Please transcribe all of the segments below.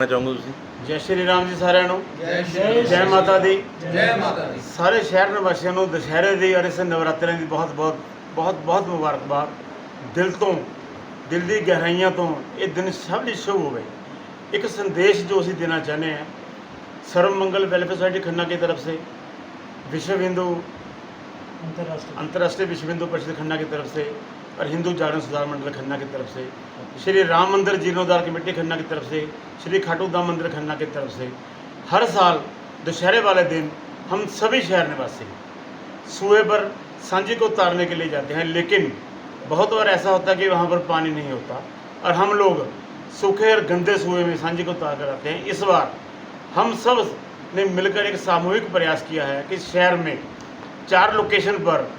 ਕਹਿਣਾ ਚਾਹੋਗੇ ਤੁਸੀਂ ਜੈ ਸ਼੍ਰੀ ਰਾਮ ਜੀ ਸਾਰਿਆਂ ਨੂੰ ਜੈ ਜੈ ਮਾਤਾ ਦੀ ਜੈ ਮਾਤਾ ਦੀ ਸਾਰੇ ਸ਼ਹਿਰ ਨਿਵਾਸੀਆਂ ਨੂੰ ਦੁਸ਼ਹਿਰੇ ਦੀ ਔਰ ਇਸ ਨਵਰਾਤਰਿਆਂ ਦੀ ਬਹੁਤ ਬਹੁਤ ਬਹੁਤ ਬਹੁਤ ਮੁਬਾਰਕਬਾਦ ਦਿਲ ਤੋਂ ਦਿਲ ਦੀ ਗਹਿਰਾਈਆਂ ਤੋਂ ਇਹ ਦਿਨ ਸਭ ਲਈ ਸ਼ੁਭ ਹੋਵੇ ਇੱਕ ਸੰਦੇਸ਼ ਜੋ ਅਸੀਂ ਦੇਣਾ ਚਾਹੁੰਦੇ ਹਾਂ ਸਰਵ ਮੰਗਲ ਵੈਲਫੇਅਰ सोसाइटी खन्ना की तरफ से विश्व हिंदू अंतर्राष्ट्रीय विश्व हिंदू परिषद खन्ना की तरफ से और हिंदू जागरण सुधार मंडल खन्ना की तरफ़ से, श्री राम मंदिर जीर्णोद्धार कमेटी खन्ना की तरफ़ से, श्री खाटू धाम मंदिर खन्ना की तरफ़ से, हर साल दशहरे वाले दिन हम सभी शहर निवासी सुए पर सांझी को उतारने के लिए जाते हैं, लेकिन बहुत बार ऐसा होता है कि वहाँ पर पानी नहीं होता और हम लोग सूखे और गंदे सुए में सांझी को उतार कर आते हैं। इस बार हम सबने मिलकर एक सामूहिक प्रयास किया है कि शहर में चार लोकेशन पर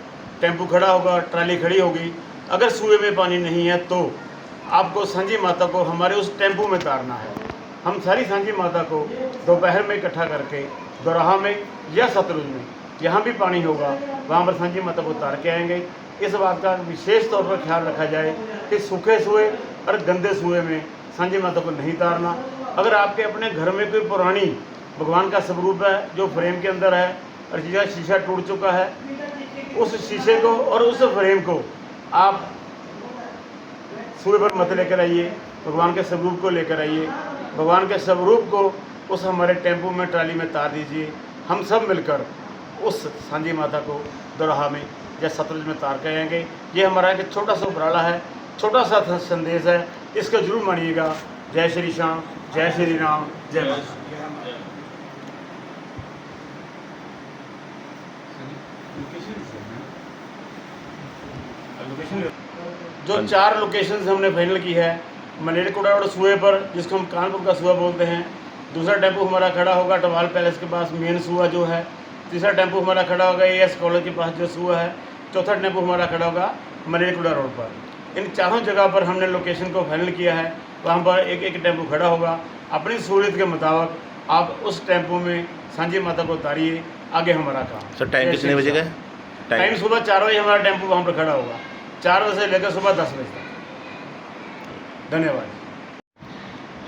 टेंपू खड़ा होगा, ट्राली खड़ी होगी अगर सुए में पानी नहीं है तो आपको सांझी माता को हमारे उस टेंपू में उतारना है। हम सारी सांझी माता को दोपहर में इकट्ठा करके, दोराहा में या सतलुज में जहाँ भी पानी होगा, वहाँ पर सांझी माता को उतार के आएँगे। इस बात का विशेष तौर पर ख्याल रखा जाए कि सूखे सुए और गंदे सुए में सांझी माता को नहीं उतारना अगर आपके अपने घर में कोई पुरानी भगवान का स्वरूप है जो फ्रेम के अंदर है और जिसका शीशा टूट चुका है, उस शीशे को और उस फ्रेम को आप सूर्य पर मत लेकर आइए, भगवान के स्वरूप को लेकर आइए। भगवान के स्वरूप को उस हमारे टेंपो में, ट्राली में तार दीजिए। हम सब मिलकर उस सांझी माता को दोराहा में या सतलुज में तार के आएँगे ये हमारा एक छोटा सा उपराला है, छोटा सा संदेश है। इसको ज़रूर मानिएगा। जय श्री श्याम, जय श्री राम, जय माता जो चार लोकेशन हमने फाइनल की है मलेरकोटा रोड सुए पर जिसको हम कानपुर का सुआ बोलते हैं। दूसरा टेंपो हमारा खड़ा होगा टवाल पैलेस के पास मेन सुआ जो है। तीसरा टेंपो हमारा खड़ा होगा ए एस कॉलेज के पास जो सुआ है। चौथा टेंपो हमारा खड़ा होगा मलेरकोटा रोड पर। इन चारों जगह पर हमने लोकेशन को फाइनल किया है। वहाँ पर एक एक टेंपो खड़ा होगा। अपनी सहूलियत के मुताबिक आप उस टेंपो में सांझी माता को उतारिए। आगे हमारा काम। सर टाइम कितने बजे का टाइम सुबह चार बजे हमारा टेंपो वहाँ पर खड़ा होगा। चार बजे से लेकर सुबह दस बजे तक ਧੰਨਵਾਦ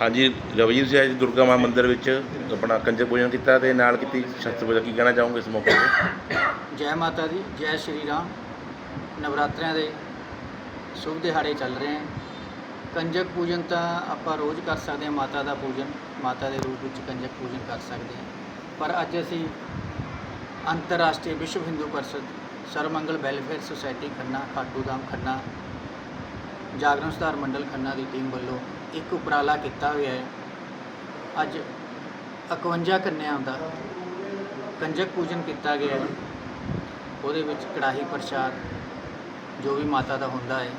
ਹਾਂਜੀ ਰਵੀ ਜੀ ਤੁਸੀਂ ਅੱਜ ਦੁਰਗਾ ਮਾਂ ਮੰਦਿਰ ਵਿੱਚ ਆਪਣਾ ਕੰਜਕ ਪੂਜਨ ਕੀਤਾ ਤੇ ਨਾਲ ਕੀਤੀ ਸ਼ਸਤਰ ਪੂਜਾ ਕੀ ਕਹਿਣਾ ਚਾਹੋਗੇ ਇਸ ਮੌਕੇ ਤੇ ਜੈ ਮਾਤਾ ਦੀ ਜੈ ਸ਼੍ਰੀ ਰਾਮ ਨਵਰਾਤਰਿਆਂ ਦੇ ਸ਼ੁਭ ਦਿਹਾੜੇ ਚੱਲ ਰਹੇ ਹਨ ਕੰਜਕ ਪੂਜਨ ਤਾਂ ਆਪਾਂ ਰੋਜ਼ ਕਰ ਸਕਦੇ ਹਾਂ ਮਾਤਾ ਦਾ ਪੂਜਨ ਮਾਤਾ ਦੇ ਰੂਪ ਵਿੱਚ ਕੰਜਕ ਪੂਜਨ ਕਰ ਸਕਦੇ ਹਾਂ ਪਰ ਅੱਜ ਅਸੀਂ ਅੰਤਰਰਾਸ਼ਟਰੀ ਵਿਸ਼ਵ ਹਿੰਦੂ ਪਰਿਸ਼ਦ, ਸਰਵਮੰਗਲ ਵੈਲਫੇਅਰ ਸੁਸਾਇਟੀ ਖੰਨਾ ਖਾਟੂ ਧਾਮ ਖੰਨਾ, ਜਾਗਰਣ ਸੁਧਾਰ ਮੰਡਲ ਖੰਨਾ ਦੀ ਟੀਮ ਵੱਲੋਂ ਇੱਕ ਉਪਰਾਲਾ ਕੀਤਾ ਹੋਇਆ ਹੈ। ਅੱਜ 51 ਕੰਨਿਆਂ ਦਾ ਕੰਜਕ ਪੂਜਨ ਕੀਤਾ ਗਿਆ ਹੈ। ਉਹਦੇ ਵਿੱਚ ਕੜਾਹੀ ਪ੍ਰਸ਼ਾਦ ਜੋ ਵੀ ਮਾਤਾ ਦਾ ਹੁੰਦਾ ਹੈ,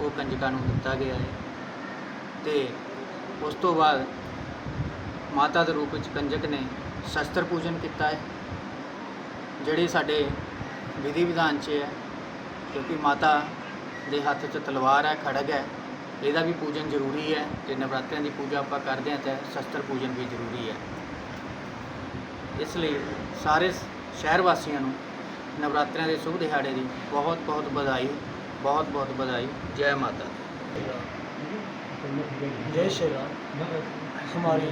ਉਹ ਕੰਜਕਾਂ ਨੂੰ ਦਿੱਤਾ ਗਿਆ ਹੈ ਤੇ ਉਸ ਤੋਂ ਬਾਅਦ ਮਾਤਾ ਦੇ ਰੂਪ ਵਿੱਚ ਕੰਜਕ ਨੇ ਸ਼ਸਤਰ ਪੂਜਨ ਕੀਤਾ ਹੈ। ਜਿਹੜੇ ਸਾਡੇ ਵਿਧੀ ਵਿਧਾਨ 'ਚ ਹੈ ਕਿਉਂਕਿ ਮਾਤਾ ਦੇ ਹੱਥ 'ਚ ਤਲਵਾਰ ਹੈ ਖੜਗ ਹੈ ਇਹਦਾ ਵੀ ਪੂਜਨ ਜ਼ਰੂਰੀ ਹੈ ਤੇ ਨਵਰਾਤਰਿਆਂ ਦੀ ਪੂਜਾ ਆਪਾਂ ਕਰਦੇ ਹਾਂ ਤਾਂ ਸ਼ਸਤਰ ਪੂਜਨ ਵੀ ਜ਼ਰੂਰੀ ਹੈ ਇਸ ਲਈ ਸਾਰੇ ਸ਼ਹਿਰ ਵਾਸੀਆਂ ਨੂੰ ਨਵਰਾਤਰਿਆਂ ਦੇ ਸ਼ੁਭ ਦਿਹਾੜੇ ਦੀ ਬਹੁਤ ਬਹੁਤ ਵਧਾਈ ਬਹੁਤ ਬਹੁਤ ਵਧਾਈ ਜੈ ਮਾਤਾ ਦੀ जय श्री राम हमारी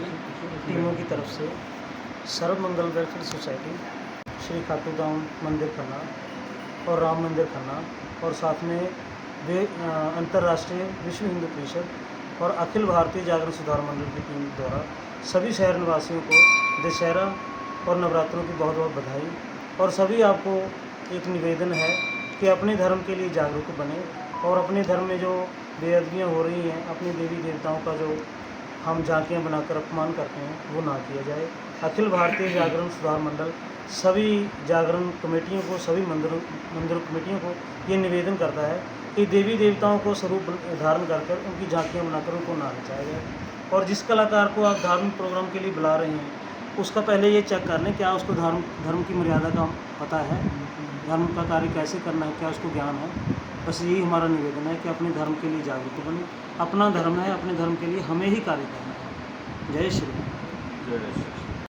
टीमों की तरफ से सर्व मंगल वेलफेयर सोसाइटी श्री खाटू धाम मंदिर खन्ना और राम मंदिर खन्ना और साथ में वे अंतर्राष्ट्रीय विश्व हिंदू परिषद और अखिल भारतीय जागरण सुधार मंडल की टीम द्वारा सभी शहर निवासियों को दशहरा और नवरात्रों की बहुत बहुत बधाई और सभी आपको एक निवेदन है कि अपने धर्म के लिए जागरूक बने और अपने धर्म में जो बेअदगियाँ हो रही हैं, अपने देवी देवताओं का जो हम झांकियाँ बनाकर अपमान करते हैं, वो ना किया जाए। अखिल भारतीय जागरण सुधार मंडल, सभी जागरण कमेटियों को, सभी मंदिरों, मंदिर कमेटियों को ये निवेदन करता है कि देवी देवताओं को स्वरूप धारण कर कर उनकी झांकियाँ बनाकर उनको ना नचाया जाए। और जिस कलाकार को आप धार्मिक प्रोग्राम के लिए बुला रहे हैं, उसका पहले ये चेक कर लें, क्या उसको धर्म धर्म की मर्यादा का पता है? धर्म का कार्य कैसे करना है? क्या उसको ज्ञान है? बस यही हमारा निवेदन है कि अपने धर्म के लिए जागरूक बने, अपना धर्म है, अपने धर्म के लिए हमें ही कार्य करना है। जय श्री जय श्री